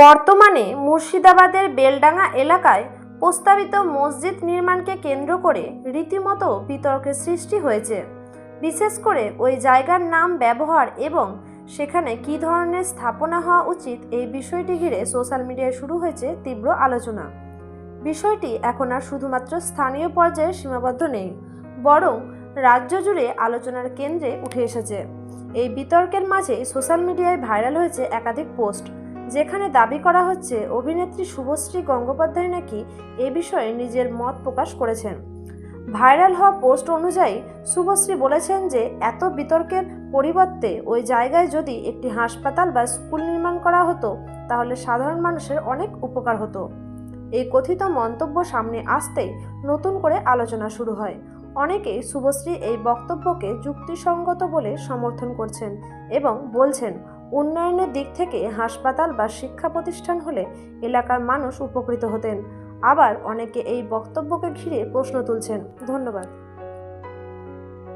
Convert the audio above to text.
বর্তমানে মুর্শিদাবাদের বেলডাঙ্গা এলাকায় প্রস্তাবিত মসজিদ নির্মাণকে কেন্দ্র করে রীতিমতো বিতর্কের সৃষ্টি হয়েছে। বিশেষ করে ওই জায়গার নাম, ব্যবহার এবং সেখানে কী ধরনের স্থাপনা হওয়া উচিত এই বিষয়টি ঘিরে সোশ্যাল মিডিয়ায় শুরু হয়েছে তীব্র আলোচনা। বিষয়টি এখন আর শুধুমাত্র স্থানীয় পর্যায়ে সীমাবদ্ধ নেই, বরং রাজ্য জুড়ে আলোচনার কেন্দ্রে উঠে এসেছে। এই বিতর্কের মাঝে সোশ্যাল মিডিয়ায় ভাইরাল হয়েছে একাধিক পোস্ট। যেখানে দাবি করা হচ্ছে অভিনেত্রী শুভশ্রী গঙ্গোপাধ্যায় নাকি এ বিষয়ে নিজের মত প্রকাশ করেছেন। ভাইরাল হওয়া পোস্ট অনুযায়ী শুভশ্রী বলেছেন যে, এত বিতর্কের পরিবর্তে ওই জায়গায় যদি একটি হাসপাতাল বা স্কুল নির্মাণ করা হতো, তাহলে সাধারণ মানুষের অনেক উপকার হতো। এই কথিত মন্তব্য সামনে আসতেই নতুন করে আলোচনা শুরু হয়। অনেকেই শুভশ্রী এই বক্তব্যকে যুক্তিসঙ্গত বলে সমর্থন করছেন এবং বলছেন উন্নয়নের দিক থেকে হাসপাতাল বা শিক্ষা প্রতিষ্ঠান হলে এলাকার মানুষ উপকৃত হতেন। আবার অনেকে এই বক্তব্যকে ঘিরে প্রশ্ন তুলছেন। ধন্যবাদ।